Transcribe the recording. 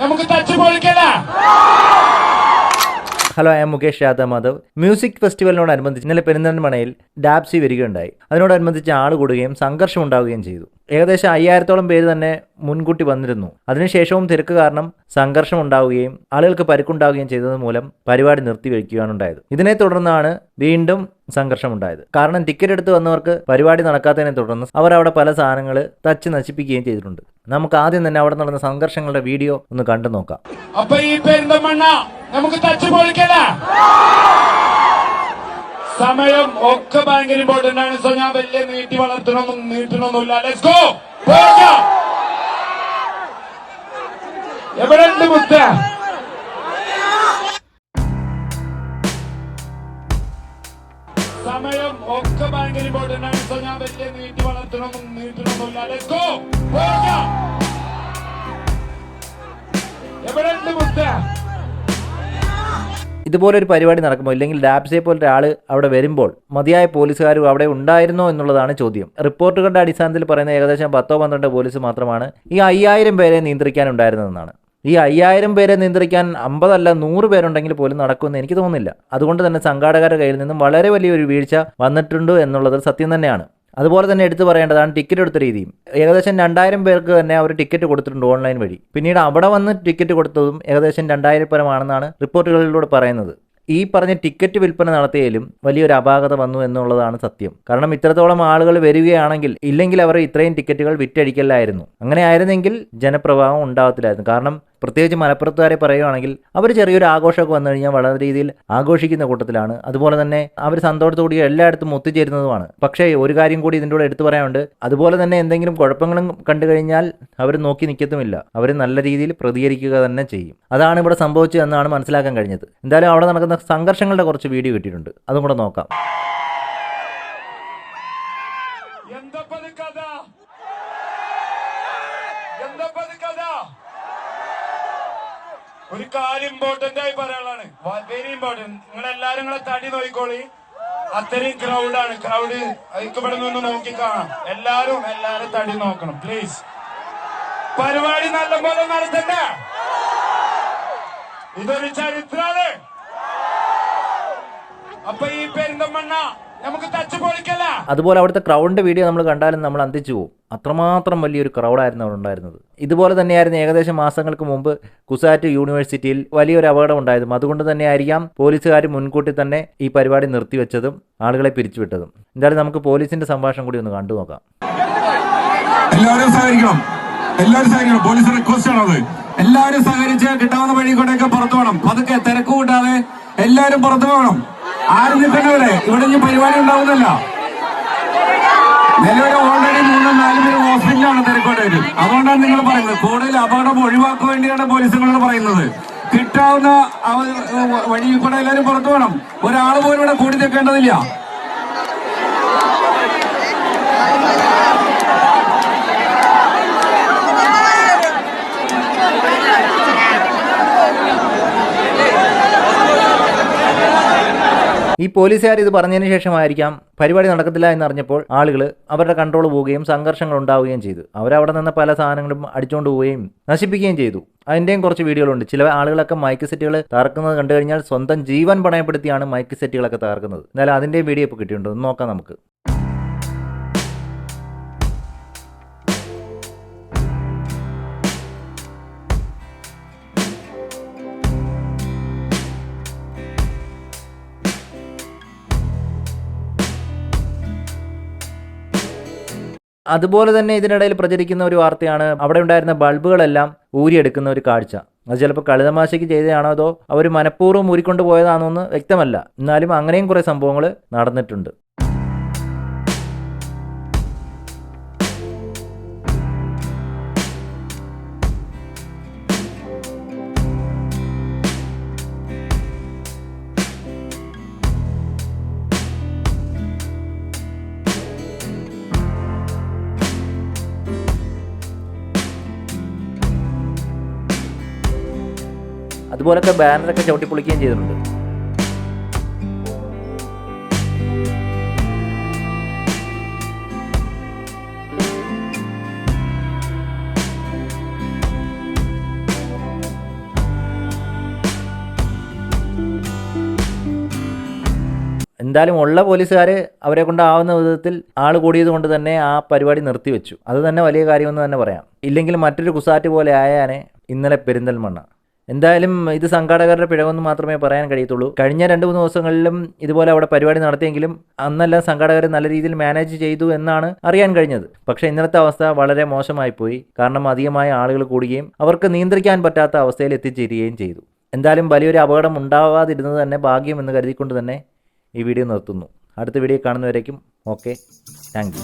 നമുക്ക് hello I'm Mukesh Yadav Madhav music ഫെസ്റ്റിവലിനോടനുബന്ധിച്ച് ഇന്നലെ പെരിന്തൽമണയിൽ ഡാബ്സി വരികയുണ്ടായി. അതിനോടനുബന്ധിച്ച് ആൾ കൂടുകയും സംഘർഷം ഉണ്ടാവുകയും ചെയ്തു. ഏകദേശം അയ്യായിരത്തോളം പേര് തന്നെ മുൻകൂട്ടി വന്നിരുന്നു. അതിനുശേഷവും തിരക്ക് കാരണം സംഘർഷം ഉണ്ടാവുകയും ആളുകൾക്ക് പരിക്കുണ്ടാവുകയും ചെയ്തത് മൂലം പരിപാടി നിർത്തി നിർത്തിവെക്കുകയാണ് ഉണ്ടായത്. ഇതിനെ തുടർന്നാണ് വീണ്ടും സംഘർഷം ഉണ്ടായത്. കാരണം ടിക്കറ്റ് എടുത്ത് വന്നവർക്ക് പരിപാടി നടക്കാത്തതിനെ തുടർന്ന് അവർ അവിടെ പല സാധനങ്ങൾ തച്ച് നശിപ്പിക്കുകയും ചെയ്തിട്ടുണ്ട്. നമുക്ക് ആദ്യം തന്നെ അവിടെ നടന്ന സംഘർഷങ്ങളുടെ വീഡിയോ ഒന്ന് കണ്ടു നോക്കാം. അപ്പൊ ഈ പെരുന്തമണ്ണ നമുക്ക് തച്ചു പൊളിക്കല. സമയം ഒക്കെ ഭയങ്കര ഇമ്പോർട്ടന്റ് ആണ്. സോ ഞാൻ വലിയ നീട്ടി വളർത്തണമെന്നും നീട്ടണമെന്നില്ല ലെറ്റ്സ് ഗോ എവിടെ ഉണ്ട് മുത്ത? സമയം ഒക്കെ ഭയങ്കര ഇമ്പോർട്ടന്റ് ആണ്. ഞാൻ വലിയ നീട്ടി വളർത്തണമെന്നും നീട്ടണമെന്നില്ല ലെറ്റ്സ് ഗോ ഇതുപോലെ ഒരു പരിപാടി നടക്കുമ്പോൾ ഇല്ലെങ്കിൽ ലാബ്സെ പോലത്തെ ഒരാൾ അവിടെ വരുമ്പോൾ മതിയായ പോലീസുകാരും അവിടെ ഉണ്ടായിരുന്നോ എന്നുള്ളതാണ് ചോദ്യം. റിപ്പോർട്ടുകളുടെ അടിസ്ഥാനത്തിൽ പറയുന്ന ഏകദേശം പത്തോ പന്ത്രണ്ടോ പോലീസ് മാത്രമാണ് ഈ അയ്യായിരം പേരെ നിയന്ത്രിക്കാനുണ്ടായിരുന്നതെന്നാണ്. ഈ അയ്യായിരം പേരെ നിയന്ത്രിക്കാൻ അമ്പതല്ല നൂറ് പേരുണ്ടെങ്കിൽ പോലും നടക്കുമെന്ന് എനിക്ക് തോന്നുന്നില്ല. അതുകൊണ്ട് തന്നെ സംഘാടകരുടെ കയ്യിൽ നിന്നും വളരെ വലിയൊരു വീഴ്ച വന്നിട്ടുണ്ട് എന്നുള്ളത് സത്യം തന്നെയാണ്. അതുപോലെ തന്നെ എടുത്തു പറയേണ്ടതാണ് ടിക്കറ്റ് എടുത്ത രീതിയും. ഏകദേശം രണ്ടായിരം പേർക്ക് തന്നെ അവർ ടിക്കറ്റ് കൊടുത്തിട്ടുണ്ട് ഓൺലൈൻ വഴി. പിന്നീട് അവിടെ വന്ന് ടിക്കറ്റ് കൊടുത്തതും ഏകദേശം രണ്ടായിരം പരമാണെന്നാണ് റിപ്പോർട്ടുകളിലൂടെ പറയുന്നത്. ഈ പറഞ്ഞ ടിക്കറ്റ് വിൽപ്പന നടത്തിയാലും വലിയൊരു അപാകത വന്നു എന്നുള്ളതാണ് സത്യം. കാരണം ഇത്രത്തോളം ആളുകൾ വരികയാണെങ്കിൽ ഇല്ലെങ്കിൽ അവർ ഇത്രയും ടിക്കറ്റുകൾ വിറ്റഴിക്കലായിരുന്നു. അങ്ങനെ ആയിരുന്നെങ്കിൽ ജനപ്രവാഹം ഉണ്ടാകത്തില്ലായിരുന്നു. കാരണം പ്രത്യേകിച്ച് മലപ്പുറത്തുകാരെ പറയുകയാണെങ്കിൽ അവർ ചെറിയൊരു ആഘോഷമൊക്കെ വന്നു കഴിഞ്ഞാൽ വളരെ രീതിയിൽ ആഘോഷിക്കുന്ന കൂട്ടത്തിലാണ്. അതുപോലെ തന്നെ അവർ സന്തോഷത്തോടെ എല്ലായിടത്തും ഒത്തുചേരുന്നതുമാണ്. പക്ഷേ ഒരു കാര്യം കൂടി ഇതിന്റെ കൂടെ എടുത്തു പറയാനുണ്ട്. അതുപോലെ തന്നെ എന്തെങ്കിലും കുഴപ്പങ്ങളും കണ്ടു കഴിഞ്ഞാൽ അവർ നോക്കി നിൽക്കത്തുമില്ല. അവർ നല്ല രീതിയിൽ പ്രതികരിക്കുക തന്നെ ചെയ്യും. അതാണ് ഇവിടെ സംഭവിച്ചതെന്നാണ് മനസ്സിലാക്കാൻ കഴിഞ്ഞത്. എന്തായാലും അവിടെ നടക്കുന്ന സംഘർഷങ്ങളുടെ കുറച്ച് വീഡിയോ കിട്ടിയിട്ടുണ്ട്. അതും കൂടെ നോക്കാം. എന്തപ്പത് കഥ? എന്തപ്പത് കഥ? ഒരു കാര്യം ഇമ്പോർട്ടന്റ് ആയി പറയാനുള്ളതാണ്. വെരി ഇമ്പോർട്ടന്റ് നിങ്ങൾ എല്ലാരും നിങ്ങളെ തടി നോക്കിക്കോളി. അത്രയും ക്രൗഡാണ് ക്രൗഡ് ഇവിടെ നോക്കി കാണാം. എല്ലാരും എല്ലാരും തടി നോക്കണം പ്ലീസ് പരിപാടി നല്ലപോലെ നടത്തണ്ട ഇതൊരു ചരിത്രമാണ് അപ്പൊ ഈ പെരിന്തമണ്ണ നമുക്ക് പൊളിക്കല്ല അതുപോലെ അവിടുത്തെ ക്രൗഡിന്റെ വീഡിയോ നമ്മൾ കണ്ടാലും നമ്മൾ അന്തിച്ചു പോകും അത്രമാത്രം വലിയൊരു ക്രൗഡായിരുന്നു അവിടെ ഉണ്ടായിരുന്നത്. ഇതുപോലെ തന്നെയായിരുന്നു ഏകദേശം മാസങ്ങൾക്ക് മുമ്പ് കുസാറ്റ് യൂണിവേഴ്സിറ്റിയിൽ വലിയൊരു അപകടം ഉണ്ടായതും അതുകൊണ്ട് തന്നെയായിരിക്കാം പോലീസുകാർ മുൻകൂട്ടി തന്നെ ഈ പരിപാടി നിർത്തിവെച്ചതും ആളുകളെ പിരിച്ചുവിട്ടതും. എന്തായാലും നമുക്ക് പോലീസിന്റെ സംഭാഷണം കൂടി ഒന്ന് കണ്ടു നോക്കാം. എല്ലാവരും സഹകരിക്കണം. എല്ലാവരും സഹകരിക്കണം. പോലീസ് റിക്വസ്റ്റ് ആണത് എല്ലാവരും സഹകരിച്ച് കിട്ടാവുന്ന വഴി കൂടെയൊക്കെ പുറത്തു വേണം പതുക്കെ തിരക്ക് കൂട്ടാതെ എല്ലാവരും പുറത്തു വേണം ആരും നിൽക്കണ്ടവിടെ ഇവിടെ? ഇനി പരിപാടി ഉണ്ടാവുന്നല്ല. നിലവിലെ ഓൾറെഡി മൂന്നും നാലും പേരും ഹോസ്പിറ്റലാണ് തിരക്കോട്ടേര് അതുകൊണ്ടാണ് നിങ്ങൾ പറയുന്നത്. കൂടുതൽ അപകടം ഒഴിവാക്കാൻ വേണ്ടിയാണ് പോലീസുകളോട് പറയുന്നത്. കിട്ടാവുന്ന വഴി കൂടെ എല്ലാവരും പുറത്തു വേണം ഒരാൾ പോലും ഇവിടെ കൂടി നിൽക്കേണ്ടതില്ല. ഈ പോലീസുകാർ ഇത് പറഞ്ഞതിന് ശേഷമായിരിക്കാം പരിപാടി നടക്കത്തില്ല എന്നറിഞ്ഞപ്പോൾ ആളുകൾ അവരുടെ കൺട്രോൾ പോവുകയും സംഘർഷങ്ങൾ ഉണ്ടാവുകയും ചെയ്തു. അവരവിടെ നിന്ന് പല സാധനങ്ങളും അടിച്ചുകൊണ്ട് പോവുകയും നശിപ്പിക്കുകയും ചെയ്തു. അതിന്റെയും കുറച്ച് വീഡിയോകളുണ്ട്. ചില ആളുകളൊക്കെ മൈക്ക് സെറ്റുകൾ തകർക്കുന്നത് കണ്ടു കഴിഞ്ഞാൽ സ്വന്തം ജീവൻ പണയപ്പെടുത്തിയാണ് മൈക്ക് സെറ്റുകളൊക്കെ തകർക്കുന്നത്. എന്നാലും അതിന്റെയും വീഡിയോ ഇപ്പോൾ കിട്ടിയിട്ടുണ്ട്. നോക്കാം നമുക്ക്. അതുപോലെ തന്നെ ഇതിനിടയിൽ പ്രചരിക്കുന്ന ഒരു വാർത്തയാണ് അവിടെ ഉണ്ടായിരുന്ന ബൾബുകളെല്ലാം ഊരിയെടുക്കുന്ന ഒരു കാഴ്ച. അത് ചിലപ്പോൾ കളിതമാശയ്ക്ക് ചെയ്തതാണോ അതോ അവർ മനഃപൂർവം ഊരിക്കൊണ്ട് പോയതാണോ എന്ന് വ്യക്തമല്ല. എന്നാലും അങ്ങനെയും കുറേ സംഭവങ്ങൾ നടന്നിട്ടുണ്ട്. അതുപോലൊക്കെ ബാനറൊക്കെ ചവിട്ടിപ്പൊളിക്കുകയും ചെയ്തിട്ടുണ്ട്. എന്തായാലും ഉള്ള പോലീസുകാർ അവരെ കൊണ്ടാവുന്ന വിധത്തിൽ ആൾ കൂടിയത് കൊണ്ട് തന്നെ ആ പരിപാടി നിർത്തിവെച്ചു. അത് തന്നെ വലിയ കാര്യമെന്ന് തന്നെ പറയാം. ഇല്ലെങ്കിൽ മറ്റൊരു കുസാറ്റ് പോലെ ആയാനെ ഇന്നലെ പെരിന്തൽമണ്ണ. എന്തായാലും ഇത് സംഘാടകരുടെ പിഴവെന്ന് മാത്രമേ പറയാൻ കഴിയത്തുള്ളൂ. കഴിഞ്ഞ രണ്ട് മൂന്ന് ദിവസങ്ങളിലും ഇതുപോലെ അവിടെ പരിപാടി നടത്തിയെങ്കിലും അന്നെല്ലാം സംഘാടകർ നല്ല രീതിയിൽ മാനേജ് ചെയ്തു എന്നാണ് അറിയാൻ കഴിഞ്ഞത്. പക്ഷേ ഇന്നത്തെ അവസ്ഥ വളരെ മോശമായി പോയി കാരണം അധികമായ ആളുകൾ കൂടുകയും അവർക്ക് നിയന്ത്രിക്കാൻ പറ്റാത്ത അവസ്ഥയിൽ എത്തിച്ചേരുകയും ചെയ്തു. എന്തായാലും വലിയൊരു അപകടം ഉണ്ടാവാതിരുന്നത് തന്നെ ഭാഗ്യം എന്ന് കരുതിക്കൊണ്ട് തന്നെ ഈ വീഡിയോ നിർത്തുന്നു. അടുത്ത വീഡിയോ കാണുന്നവരേക്കും ഓക്കെ. Thank you.